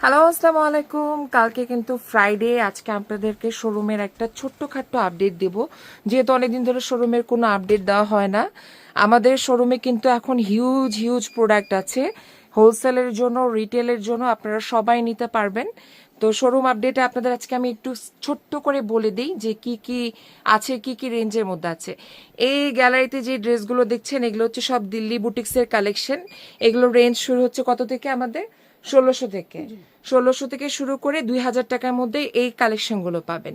Hello আসসালামু আলাইকুম কালকে কিন্তু ফ্রাইডে আজকে আপনাদেরকে শোরুমের একটা ছোট্টখাট্ট আপডেট দেব। যেহেতু অনেকদিন ধরে শোরুমের কোনো আপডেট দেওয়া হয় না, আমাদের শোরুমে কিন্তু এখন হিউজ হিউজ প্রোডাক্ট আছে। হোলসেলের জন্য রিটেলের জন্য আপনারা সবাই নিতে পারবেন। তো শোরুম আপডেটে আপনাদের আজকে আমি একটু ছোট্ট করে বলে দিই যে কি কি আছে, কি কি রেঞ্জের মধ্যে আছে। এই গ্যালারিতে যে ড্রেসগুলো দেখছেন, এগুলো হচ্ছে সব দিল্লি বুটিক্সের কালেকশন এগুলো রেঞ্জ শুরু হচ্ছে কত থেকে আমাদের? ষোলোশো থেকে। ষোলোশো থেকে শুরু করে দুই হাজার টাকার মধ্যে এই কালেকশনগুলো পাবেন।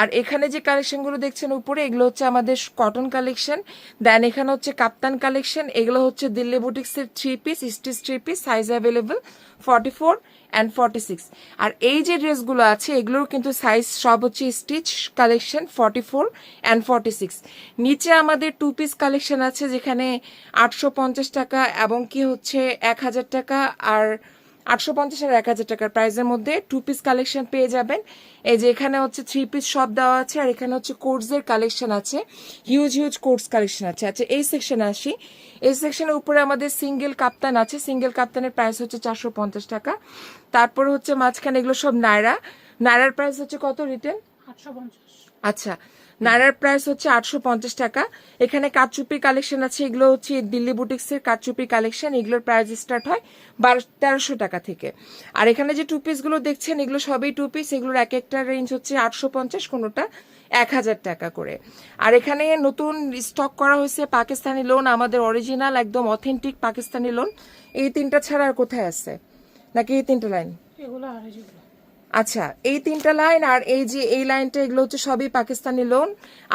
আর এখানে যে কালেকশনগুলো দেখছেন উপরে এগুলো হচ্ছে আমাদের কটন কালেকশন দেন এখানে হচ্ছে কাপ্তান কালেকশন এগুলো হচ্ছে দিল্লি বুটিক্সের three piece stitch three piece size available forty four and forty six আর এই যে ড্রেসগুলো আছে এগুলোর কিন্তু সাইজ সব হচ্ছে stitch collection forty four and forty six নিচে আমাদের টু পিস কালেকশন আছে যেখানে আটশো পঞ্চাশ টাকা এবং কি হচ্ছে এক হাজার টাকা আর আটশো পঞ্চাশ আর এক হাজার টাকার প্রাইসের মধ্যে টু পিস কালেকশন পেয়ে যাবেন। এই যে এখানে হচ্ছে থ্রি পিস সব দেওয়া আছে আর এখানে হচ্ছে কোর্সের কালেকশন আছে। হিউজ হিউজ কোর্স কালেকশন আছে। আচ্ছা এই সেকশনে আসি। এই সেকশনের উপরে আমাদের সিঙ্গেল কাপ্তান আছে। সিঙ্গেল কাপ্তানের প্রাইস হচ্ছে চারশো পঞ্চাশ টাকা। তারপর হচ্ছে মাঝখানে এগুলো সব নায়রা নায়রার প্রাইস হচ্ছে কত? রিটেল আটশো পঞ্চাশ। আচ্ছা নায়রার প্রাইস হচ্ছে আটশো পঞ্চাশ টাকা। এখানে কাঠচুপির কালেকশন আছে, এগুলো হচ্ছে দিল্লি বুটিক্সের কাঠচুপির কালেকশন এগুলোর প্রাইস স্টার্ট হয় বারো, তেরোশো টাকা থেকে। আর এখানে যে টু পিসগুলো দেখছেন, এগুলো সবই টু পিস এগুলোর এক একটা রেঞ্জ হচ্ছে আটশো পঞ্চাশ, কোনোটা এক হাজার টাকা করে। আর এখানে নতুন স্টক করা হয়েছে পাকিস্তানি লোন আমাদের অরিজিনাল একদম অথেন্টিক পাকিস্তানি লোন এই তিনটা ছাড়া আর কোথায় আছে? নাকি এই তিনটা লাইন এগুলো আচ্ছা এই তিনটা লাইন আর এই যে এই লাইনটা এগুলো হচ্ছে সবই পাকিস্তানি লোন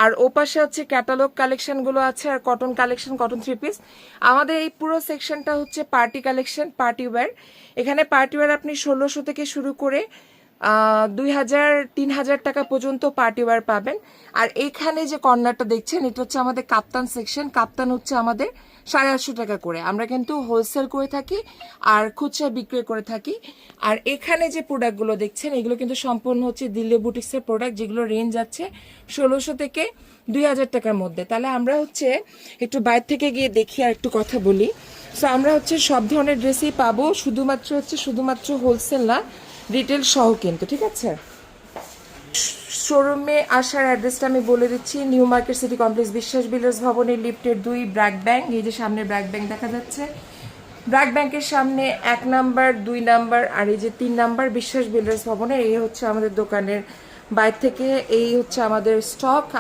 আর ওপাশে হচ্ছে ক্যাটালগ কালেকশনগুলো আছে আর cotton collection cotton three piece আমাদের এই পুরো সেকশনটা হচ্ছে পার্টি কালেকশন পার্টি ওয়্যার এখানে পার্টি ওয়্যার আপনি ষোলোশো থেকে শুরু করে দুই হাজার, তিন হাজার টাকা পর্যন্ত পার্টি ওয়্যার পাবেন। আর এখানে যে কর্নারটা দেখছেন, এটা হচ্ছে আমাদের কাপ্তান সেকশন কাপ্তান হচ্ছে আমাদের সাড়ে আটশো টাকা করে। আমরা কিন্তু হোলসেল করে থাকি আর খুচরা বিক্রি করে থাকি। আর এখানে যে প্রোডাক্টগুলো দেখছেন, এগুলো কিন্তু সম্পূর্ণ হচ্ছে দিল্লি বুটিক্সের প্রোডাক্ট যেগুলো রেঞ্জ আছে ষোলোশো থেকে দুই হাজার টাকার মধ্যে। তাহলে আমরা হচ্ছে একটু বাইরে থেকে গিয়ে দেখি আর একটু কথা বলি। সো আমরা হচ্ছে সব ধরনের ড্রেসই পাবো, শুধুমাত্র হচ্ছে শুধুমাত্র হোলসেল না রিটেল সহ কিন্তু, ঠিক আছে? শোরুমে আসার অ্যাড্রেসটা আমি বলে দিচ্ছি। New market city complex Biswas builders ভবনের লিফটের দুই ব্র্যাক ব্যাংক, এই যে সামনে ব্র্যাক ব্যাংক দেখা যাচ্ছে। ব্র্যাক ব্যাংকের সামনে এক নাম্বার, দুই নাম্বার আর এই যে তিন নাম্বার বিশ্বাস বিল্ডার্স ভবনের, এই হচ্ছে আমাদের দোকানের বাইর থেকে, এই হচ্ছে আমাদের স্টক।